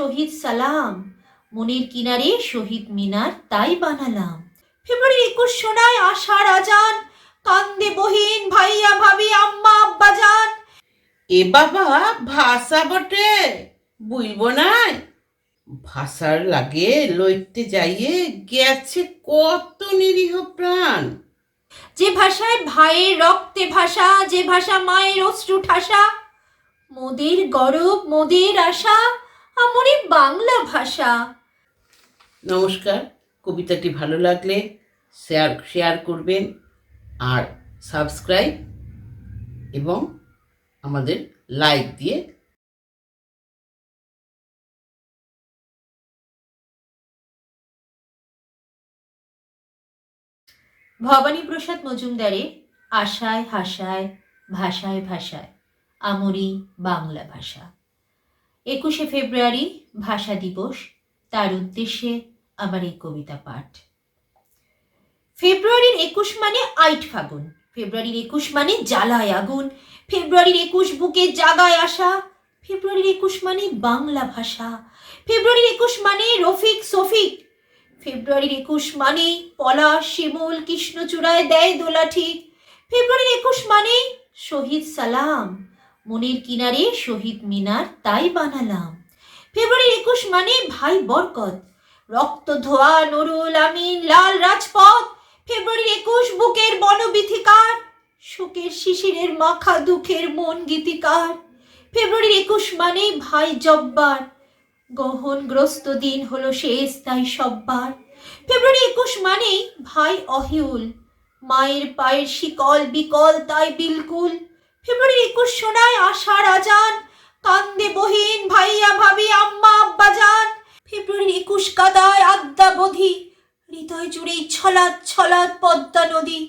শহীদ সালাম। মনের কিনারে শহীদ মিনার তাই বানালাম। ফেব্রুয়ারি একুশ শোনায় আশার আজান কান্দে বহিন ভাইয়া ভাবি আম্মা আব্বা যান এ বাবা ভাষা বটে বুঝব নাই? ভাষার লাগে লইতে যাইয়ে গেছে কত নিরীহ প্রাণ। যে ভাষায় ভাইয়ের রক্তে ভাষা যে ভাষা মায়ের অশ্রু ঠাসা মোদের গরব মোদের আশা আমরি বাংলা ভাষা। নমস্কার কবিতাটি ভালো লাগলে শেয়ার শেয়ার করবেন আর সাবস্ক্রাইব এবং আমাদের লাইক দিয়ে ভবানী প্রসাদ মজুমদারের আশায় হাসায় ভাষায় ভাষায় আমরি বাংলা ভাষা। একুশে ফেব্রুয়ারি ভাষা দিবস। তার উদ্দেশ্যে আমার এই কবিতা পাঠ। ফেব্রুয়ারির একুশ মানে আইট ফাগুন। ফেব্রুয়ারির একুশ মানে জ্বালায় আগুন। ফেব্রুয়ারির একুশ বুকে জাগায় আসা ফেব্রুয়ারির একুশ মানে বাংলা ভাষা। ফেব্রুয়ারির একুশ মানে রফিক সফিক। ফেব্রুয়ারির একুশ মানে পলাশ, শিমুল, কৃষ্ণচূড়ায় দেয় দোলা ঠিক ফেব্রুয়ারির একুশ মানে শহীদ সালাম। মনের কিনারে শহীদ মিনার তাই বানালাম। ফেব্রুয়ারির একুশ মানে ভাই বরকত। রক্ত ধোয়া, নুরুল আমিন, লাল রাজপথ। ফেব্রুয়ারির একুশ, বুকের বনবিথিকার শোকের শিশিরের মাখা দুঃখের মন গীতিকার। ফেব্রুয়ারির একুশ মানে ভাই জব্বার। গহনগ্রস্ত দিন হলো শেষ তাই সব্বার। ফেব্রুয়ারি একুশ মানেই ভাই অহিউল। মায়ের পায়ের শিকল বিকল তাই বিলকুল। ফেব্রুয়ারি একুশ শোনায় আশার আজান কান্দে বহিন ভাইয়া ভাবি আম্মা আব্বা যান ফেব্রুয়ারির একুশ কাদায় আদ্যা বধি। হৃদয় জুড়েই ছলাৎ ছলাৎ পদ্মা নদী।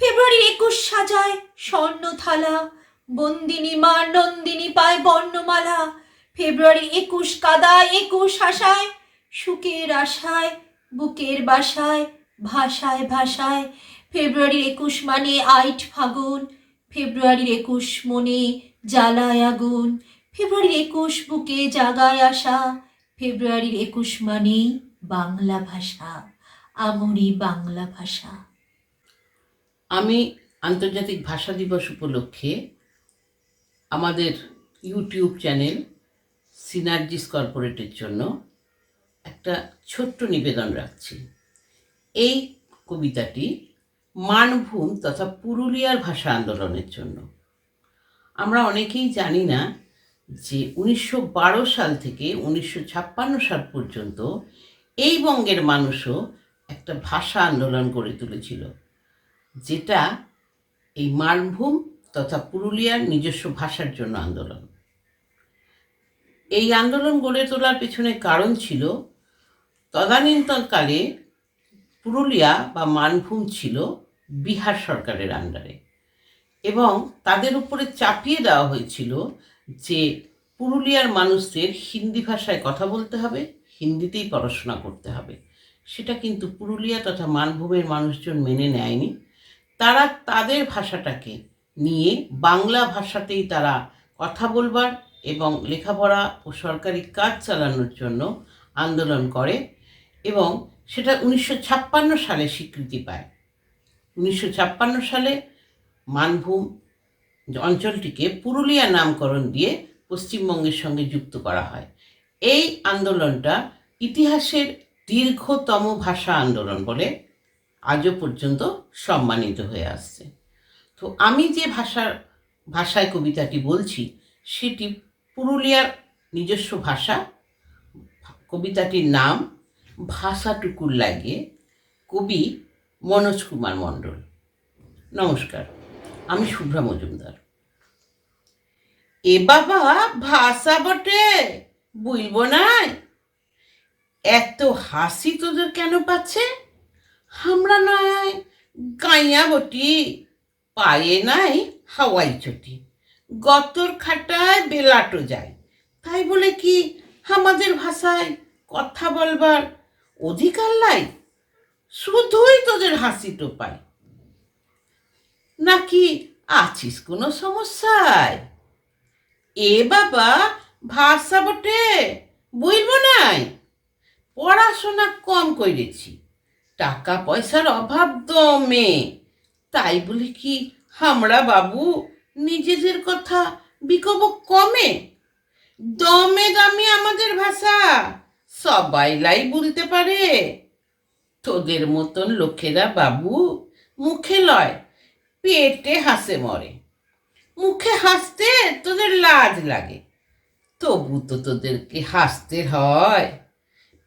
ফেব্রুয়ারির একুশ সাজায় স্বর্ণ থালা। বন্দিনী মা নন্দিনী পায় বর্ণমালা। ফেব্রুয়ারি একুশ কাদায় একুশ আশায় সুখের আশায়, বুকের বাসায় ভাষায় ভাষায় ফেব্রুয়ারির একুশ মানে আইট ফাগুন। ফেব্রুয়ারির একুশ মনে জ্বালায় আগুন, ফেব্রুয়ারির একুশ বুকে জাগায় আসা ফেব্রুয়ারির একুশ মানে বাংলা ভাষা, আমরি বাংলা ভাষা। আমি আন্তর্জাতিক ভাষা দিবস উপলক্ষে আমাদের ইউটিউব চ্যানেল সিনার্জিস কর্পোরেটের জন্য একটা ছোট্ট নিবেদন রাখছি। এই কবিতাটি মানভূম তথা পুরুলিয়ার ভাষা আন্দোলনের জন্য। আমরা অনেকেই জানি না যে উনিশশো বারো সাল থেকে উনিশশো ছাপ্পান্ন সাল পর্যন্ত এই বঙ্গের মানুষও একটা ভাষা আন্দোলন গড়ে তুলেছিল, যেটা এই মানভূম তথা পুরুলিয়ার নিজস্ব ভাষার জন্য আন্দোলন। এই আন্দোলন গড়ে তোলার পেছনে কারণ ছিল, তদানীন্তনকালে পুরুলিয়া বা মানভূম ছিল বিহার সরকারের আন্ডারে এবং তাদের উপরে চাপিয়ে দেওয়া হয়েছিল যে পুরুলিয়ার মানুষদের হিন্দি ভাষায় কথা বলতে হবে, হিন্দিতেই পড়াশোনা করতে হবে। সেটা কিন্তু পুরুলিয়া তথা মানভূমের মানুষজন মেনে নেয়নি। তারা তাদের ভাষাটাকে নিয়ে বাংলা ভাষাতেই তারা কথা বলবার এবং লেখাপড়া ও সরকারি কাজ চালানোর জন্য আন্দোলন করে এবং সেটা উনিশশো ছাপ্পান্ন সালে স্বীকৃতি পায়। উনিশশো ছাপ্পান্ন সালে মানভূম অঞ্চলটিকে পুরুলিয়া নামকরণ দিয়ে পশ্চিমবঙ্গের সঙ্গে যুক্ত করা হয়। এই আন্দোলনটা ইতিহাসের দীর্ঘতম ভাষা আন্দোলন বলে আজও পর্যন্ত সম্মানিত হয়ে আসছে। তো আমি যে ভাষার, ভাষায় কবিতাটি বলছি, সেটি পুরুলিয়ার নিজস্ব ভাষা। কবিতাটির নাম ভাষাটুকুর লাগে। কবি মনোজ কুমার মণ্ডল। নমস্কার, আমি শুভ্রা মজুমদার। এ বাবা ভাষা বটে বুঝব নাই? এত হাসি তোদের কেন পাচ্ছে? আমরা নয় গাইয়া বটি, পায়ে নাই, হাওয়াই চটি। গতর খাটায় বেলাটো যায়। তাই বলে কি আমাদের ভাষায় কথা বলবার অধিকার লাই? শুধুই তোদের হাসি টোপায় নাকি আছিস কোনো সমস্যায়? এ বাবা ভাষা বটে বলব নাই? পড়াশোনা কম করেছি টাকা পয়সার অভাব দমে। তাই বলি কি আমরা বাবু নিজেদের কথা বিকব কমে? দমে দামে আমাদের ভাষা সবাই লাই বলতে পারে। তোদের মতন লোকেরা বাবু মুখে লয়, পেটে হাসে মরে। মুখে হাসতে তোদের লাজ লাগে, তবু তো তোদেরকে হাসতে হয়।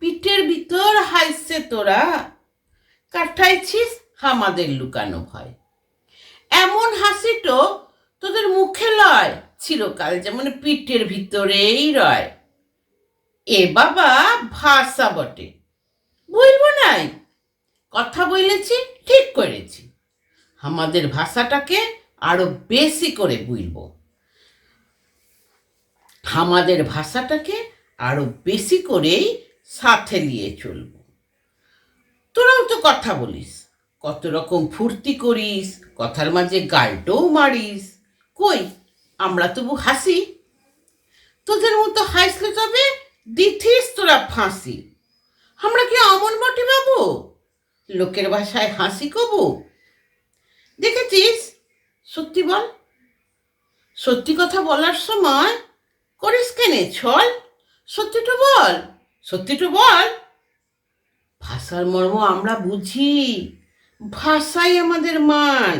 পিঠের ভিতর হাসছে তোরা, কাটাইছিস আমাদের লুকানো ভয়। এমন হাসিটো তোদের মুখে লয়, চিরকাল যেমন পিঠের ভিতরেই রয়। এ বাবা ভাষা বটে, বলব নাই? কথা বলেছি, ঠিক করেছি। আমাদের ভাষাটাকে আরও বেশি করে বুঝব। আমাদের ভাষাটাকে আরও বেশি করেই সাথে নিয়ে চলবো। তোরাও তো কথা বলিস, কত রকম ফুর্তি করিস, কথার মাঝে গালটাও মারিস। কই, আমরা তবু হাসি। তোদের মতো হাসলে তবে দিথিস তোরা ফাঁসি। আমরা কি অমন বটে বাবু? লোকের ভাষায় হাসি কবু? দেখেছিস? সত্যি বল। সত্যি কথা বলার সময় করিস কেনে, ছল। সত্যিটা বল সত্যিটা বল। ভাষার মর্ম আমরা বুঝি, ভাষাই আমাদের মান।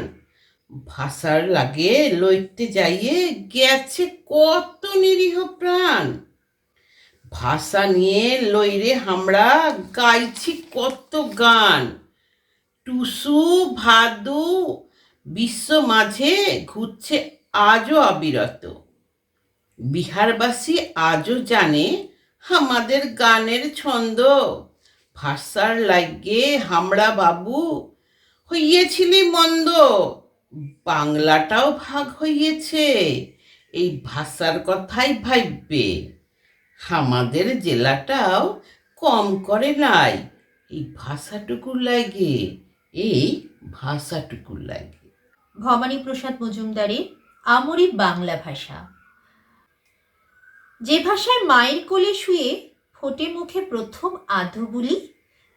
ভাষার লাগে লইতে যাইয়ে গেছে কত নিরীহ প্রাণ। ভাষা নিয়ে লইরে আমরা গাইছি কত গান। টুসু ভাদু বিশ্ব মাঝে ঘুরছে আজও অবিরত। বিহারবাসী আজও জানে আমাদের গানের ছন্দ। ভাষার লাগে হামড়া বাবু হইয়েছিলি মন্দ। বাংলাটাও ভাগ হইয়েছে, এই ভাষার কথাই ভাববে আমাদের জেলাটাও কম করে নাই, এই ভাষাটুকুর লাগে এই ভাষাটুকুর লাগে। ভবানী প্রসাদ মজুমদারের আমরি বাংলা ভাষা। যে ভাষায় মায়ের কোলে শুয়ে ফোটে মুখে প্রথম আধো বুলি,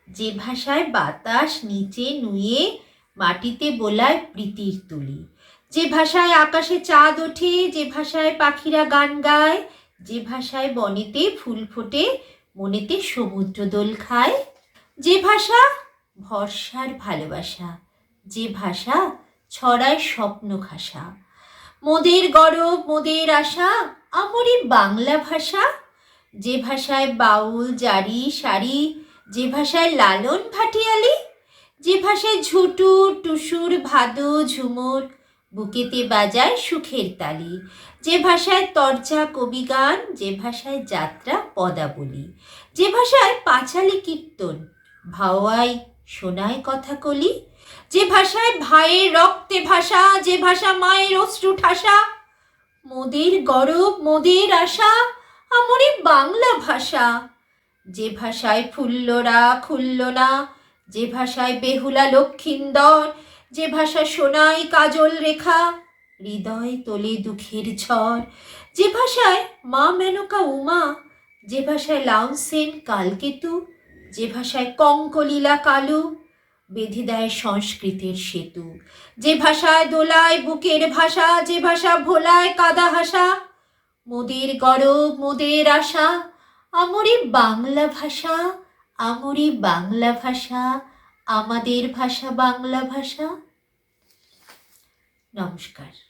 যে ভাষায় বাতাস নিচে নুয়ে মাটিতে বোলায় প্রীতির তুলি। যে ভাষায় আকাশে চাঁদ ওঠে, যে ভাষায় পাখিরা গান গায়, যে ভাষায় বনেতে ফুল ফোটে, মনেতে সমুদ্র দোল খায়। যে ভাষা ভরসার ভালোবাসা, যে ভাষা ছড়ায় স্বপ্ন খাসা। মোদের গরব, মোদের আশা আমরি বাংলা ভাষা। যে ভাষায় বাউল, জারি, সারি, যে ভাষায় লালন ভাটিয়ালি, যে ভাষায় ঝুটু টুসুর, ভাদু, ঝুমুর, বুকেতে বাজায় সুখের তালি। যে ভাষায় তরজা কবিগান যে ভাষায় যাত্রা, পদাবলী। যে ভাষায় পাঁচালি কীর্তন, ভাওয়াই শোনায় কথা কলি? যে ভাষায় ভাইয়ের রক্তে ভাষা যে ভাষা মায়ের অশ্রু ঠাসা, মোদের গরব, মোদের আশা, আমরি বাংলা ভাষা। যে ভাষায় ফুল্লরা খুলল না যে ভাষায় বেহুলা লক্ষিন্দর, যে ভাষা শোনায় কাজল রেখা, হৃদয় তোলে দুঃখের ঝড়। যে ভাষায় মা মেনকা উমা, যে ভাষায় লাউনসেন কালকেতু যে ভাষায় কঙ্কলীলা কালু, বেঁধে দেয় সংস্কৃতের সেতু। যে ভাষায় দোলায় বুকের ভাষা, যে ভাষা ভোলায় কাদা হাসা, মোদের গরব, মোদের আশা, আমরি বাংলা ভাষা, আমরি বাংলা ভাষা, আমাদের ভাষা বাংলা ভাষা। নমস্কার।